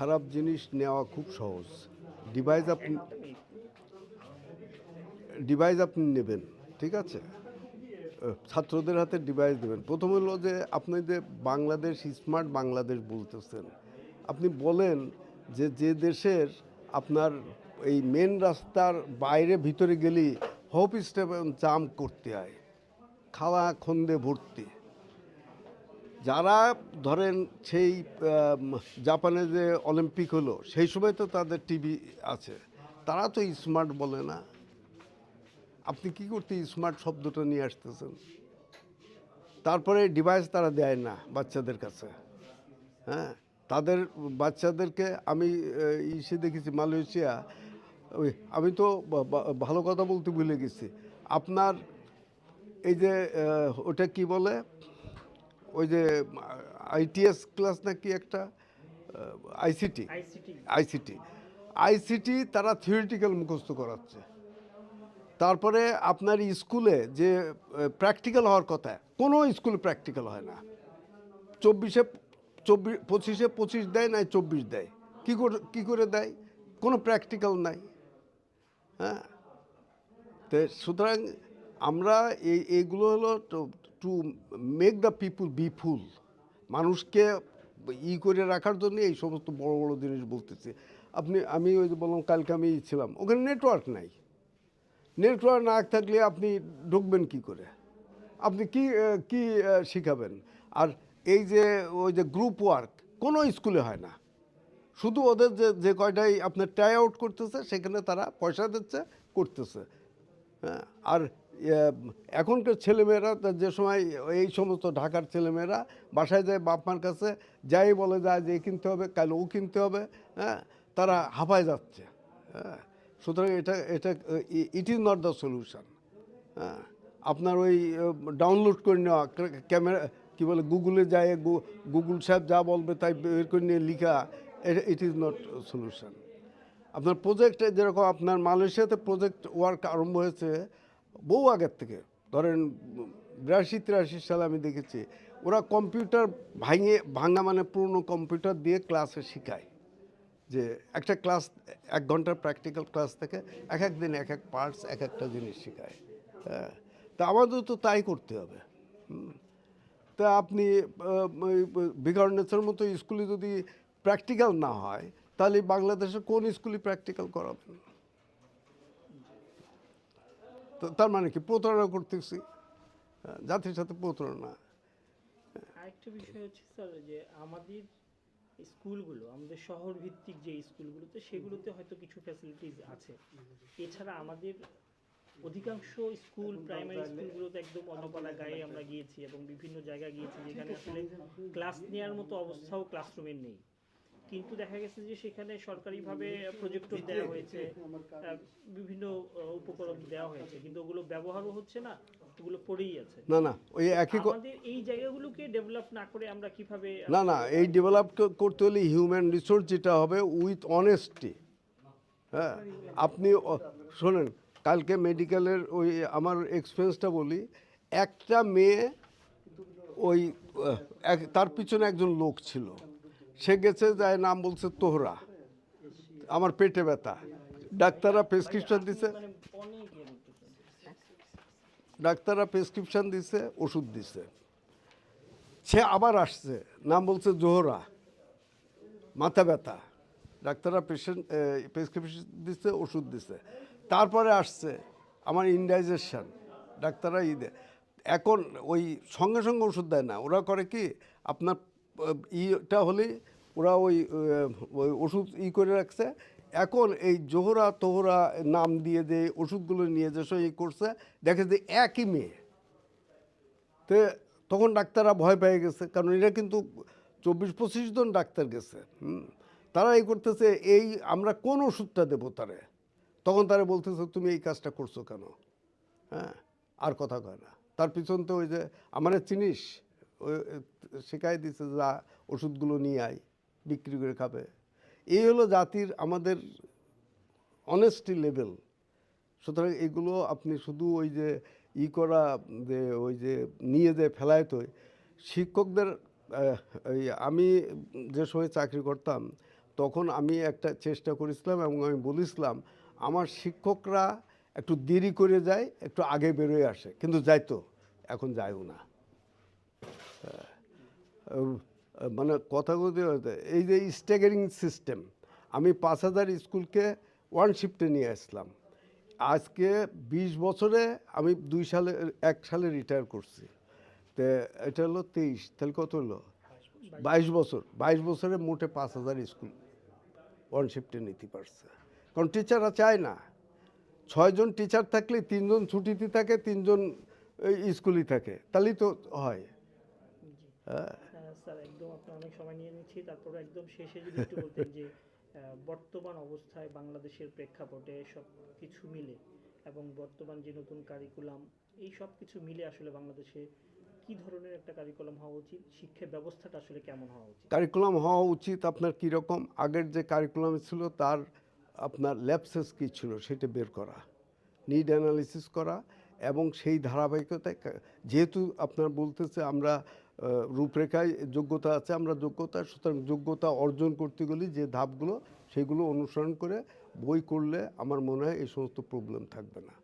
খারাপ জিনিস নেওয়া খুব সহজ। ডিভাইস আপনি ডিভাইস আপনি নেবেন ঠিক আছে? ছাত্রদের হাতে ডিভাইস দেবেন। প্রথম হলো যে আপনি যে বাংলাদেশ স্মার্ট বাংলাদেশ বলতেছেন আপনি বলেন যে যে দেশের আপনার এই মেন রাস্তার বাইরে ভিতরে গেলেই হোপ স্টেপ জাম করতে হয়। খাওয়া খন্দে ভর্তি। যারা ধরেন সেই জাপানে যে অলিম্পিক হলো, সেই সময় তো তাদের টিভি আছে। তারা তো স্মার্ট বলে না। আপনি কি করতে স্মার্ট শব্দটা নিয়ে আসতেছেন? তারপরে ডিভাইস তারা দেয় না বাচ্চাদের কাছে। হ্যাঁ তাদের বাচ্চাদেরকে আমি ইসে দেখেছি মালয়েশিয়া। ওই, আমি তো ভালো কথা বলতে ভুলে গেছি। আপনার এই যে ওটা কি বলে? ওই যে আইটিএস ক্লাস নাকি একটা আইসিটি। আইসিটি। আইসিটি। তারা থিওরিটিক্যাল মুখস্থ করাচ্ছে। তারপরে আপনার স্কুলে যে প্র্যাকটিক্যাল হওয়ার কথা কোনো স্কুলে প্র্যাকটিক্যাল হয় না। চব্বিশে চব্বিশ পঁচিশে পঁচিশ দেয় নাই চব্বিশ দেয়। কী করে কী করে দেয়? কোনো প্র্যাকটিক্যাল নাই। হ্যাঁ? তো সুতরাং আমরা এই এইগুলো হলো to make the people beautiful মানুষকে ই করে রাখার জন্য এই সমস্ত বড় বড় জিনিস বলতেছি। আপনি, আমি ওই যে বললাম, কালকে আমি ছিলাম। ওখানে নেটওয়ার্ক নাই। নেটওয়ার্ক না থাকলে আপনি ঢুকবেন কি করে? আপনি কি কি শিখাবেন? আর এই যে, ওই যে গ্রুপ ওয়ার্ক কোনো স্কুলে হয় না। শুধু ওদের যে যে কয়টাই আপনার ট্রাই আউট করতেছে, সেখানে তারা পয়সা দিচ্ছে, করতেছে। হ্যাঁ? আর এখনকার ছেলেমেয়েরা যে সময় এই সমস্ত ঢাকার ছেলেমেয়েরা বাসায় যায় বাপ মার কাছে, যাই বলে যায় যে কিনতে হবে, কাল ও কিনতে হবে হ্যাঁ তারা হাঁপায় যাচ্ছে। হ্যাঁ সুতরাং এটা এটা it is not the solution হ্যাঁ আপনার ওই ডাউনলোড করে নেওয়া ক্যামেরা, কী বলে, গুগলে যায় গুগল সাহেব যা বলবে তাই বের করে নিয়ে লিখা ইট ইজ নট সলিউশন আপনার প্রজেক্টে যেরকম আপনার মালয়েশিয়াতে প্রজেক্ট ওয়ার্ক আরম্ভ হয়েছে বহু আগের থেকে। ধরেন, বিরাশি তিরাশি সালে আমি দেখেছি, ওরা কম্পিউটার ভাঙে, ভাঙা মানে পুরনো কম্পিউটার দিয়ে ক্লাসে শেখায়। যে একটা ক্লাস, এক ঘণ্টার প্র্যাকটিক্যাল ক্লাস থেকে এক এক দিন, এক এক পার্টস, এক একটা জিনিস শেখায়। হ্যাঁ তা আমাদের তো তাই করতে হবে। তা আপনি বিগার্নেসের মতো স্কুলে যদি প্র্যাকটিক্যাল না হয়, তাহলে বাংলাদেশে কোন স্কুলে প্র্যাকটিক্যাল করাবেন তার মানে কি? প্রতারণা করতেছি। জাতির সাথে প্রতারণা। আরেকটা বিষয় হচ্ছে, স্যার, যে আমাদের স্কুলগুলো, আমাদের শহর ভিত্তিক যে স্কুলগুলোতে, সেগুলোতে হয়তো কিছু ফ্যাসিলিটিস আছে। এছাড়া আমাদের অধিকাংশ স্কুল প্রাইমারি স্কুলগুলোতে একদম অনপালা গায়ে আমরা গিয়েছি এবং বিভিন্ন জায়গায় গিয়েছি যেখানে আসলে ক্লাস নেওয়ার মতো অবস্থাও ক্লাসরুমের নেই। কিন্তু দেখা গেছে যে সেখানে সরকারিভাবে প্রজেক্টর দেওয়া হয়েছে। বিভিন্ন উপকরণ দেওয়া হয়েছে। কিন্তু ওগুলো ব্যবহারও হচ্ছে না ওগুলো পড়েই আছে। না না ওই একই আমাদের এই জায়গাগুলোকে ডেভেলপ না করে আমরা কীভাবে না না এই ডেভেলপ করতে হলে হিউম্যান রিসোর্স যেটা হবে উইথ অনেস্টি হ্যাঁ আপনি শোনেন কালকে মেডিকেলের ওই আমার এক্সপিরিয়েন্সটা বলি একটা মেয়ে ওই এক- তার পিছনে একজন লোক ছিল। সে গেছে, যায় নাম বলছে তোহরা। আমার পেটে ব্যথা। ডাক্তাররা প্রেসক্রিপশন দিছে। ডাক্তাররা প্রেসক্রিপশন দিছে, ওষুধ দিছে। সে আবার আসছে, নাম বলছে জোহরা। মাথা ব্যথা। ডাক্তাররা পেশেন্ট প্রেসক্রিপশন দিচ্ছে ওষুধ দিছে। তারপরে আসছে আমার ইনডাইজেশন, ডাক্তাররা ই এখন ওই সঙ্গে সঙ্গে ওষুধ দেয় না। ওরা করে কি, আপনার ইটা হলে ওরা ওই ওই ওষুধ ই করে রাখছে। এখন এই জোহরা তোহরা নাম দিয়ে যে ওষুধগুলো নিয়ে যে ই করছে, দেখে যে একই মেয়ে। তো তখন ডাক্তাররা ভয় পেয়ে গেছে, কারণ এরা কিন্তু চব্বিশ পঁচিশ জন ডাক্তার গেছে। তারা এই করতেছে, এই আমরা কোন ওষুধটা দেবো তারে? তখন তারা বলতেছে, তুমি এই কাজটা করছ কেন? হ্যাঁ আর কথা কয় না। তার পিছন তো ওই যে, আমার চিনিস? শেখাই দিছে যা ওষুধগুলো নিয়ে আয়, বিক্রি করে খাবে। এই হলো জাতির আমাদের অনেস্টি লেভেল সুতরাং এগুলো আপনি শুধু ওই যে ই করা, যে ওই যে নিয়ে যে ফেলায় তো, শিক্ষকদের আমি যে সময় চাকরি করতাম, তখন আমি একটা চেষ্টা করেছিলাম এবং আমি বলেছিলাম, আমার শিক্ষকরা একটু দেরি করে যায়, একটু আগে বেরোয় আসে। কিন্তু যাইতো, এখন যায়ও না। মানে কথা এই যে স্ট্যাগারিং সিস্টেম আমি পাঁচ হাজার স্কুলকে ওয়ান শিফটে নিয়ে আসলাম। আজকে বিশ বছরে আমি দুই সালে এক সালে রিটায়ার করছি। তো এটা হলো তেইশ তাহলে কত হলো? বাইশ বছর বাইশ বছরে মোটে পাঁচ হাজার স্কুল ওয়ান শিফটে নিতে পারছে। কারণ টিচাররা চায় না। ছয়জন টিচার থাকলে তিনজন ছুটিতে থাকে তিনজন স্কুলই থাকে। তাহলেই তো হ্যাঁ, স্যার, একদম আপনার অনেক সময় নিয়ে নিচ্ছি। তারপরে একদম শেষে যদি একটু বলতেন যে বর্তমান অবস্থায় বাংলাদেশের প্রেক্ষাপটে সব কিছু মিলে এবং বর্তমান যে নতুন কারিকুলাম এই সব কিছু মিলে আসলে বাংলাদেশে কি ধরনের একটা কারিকুলাম হওয়া উচিত? শিক্ষা ব্যবস্থাটা আসলে কেমন হওয়া উচিত? কারিকুলাম হওয়া উচিত আপনার কীরকম আগের যে কারিকুলাম ছিল, তার আপনার ল্যাপসেস কী ছিল সেটা বের করা নিড অ্যানালিসিস করা এবং সেই ধারাবাহিকতায় যেহেতু আপনার বলতেছে আমরা রূপরেখায় যোগ্যতা আছে আমরা যোগ্যতা সুতরাং যোগ্যতা অর্জন করতে গেলে যে ধাপগুলো সেগুলো অনুসরণ করে বই করলে আমার মনে হয় এই সমস্ত প্রবলেম থাকবে না।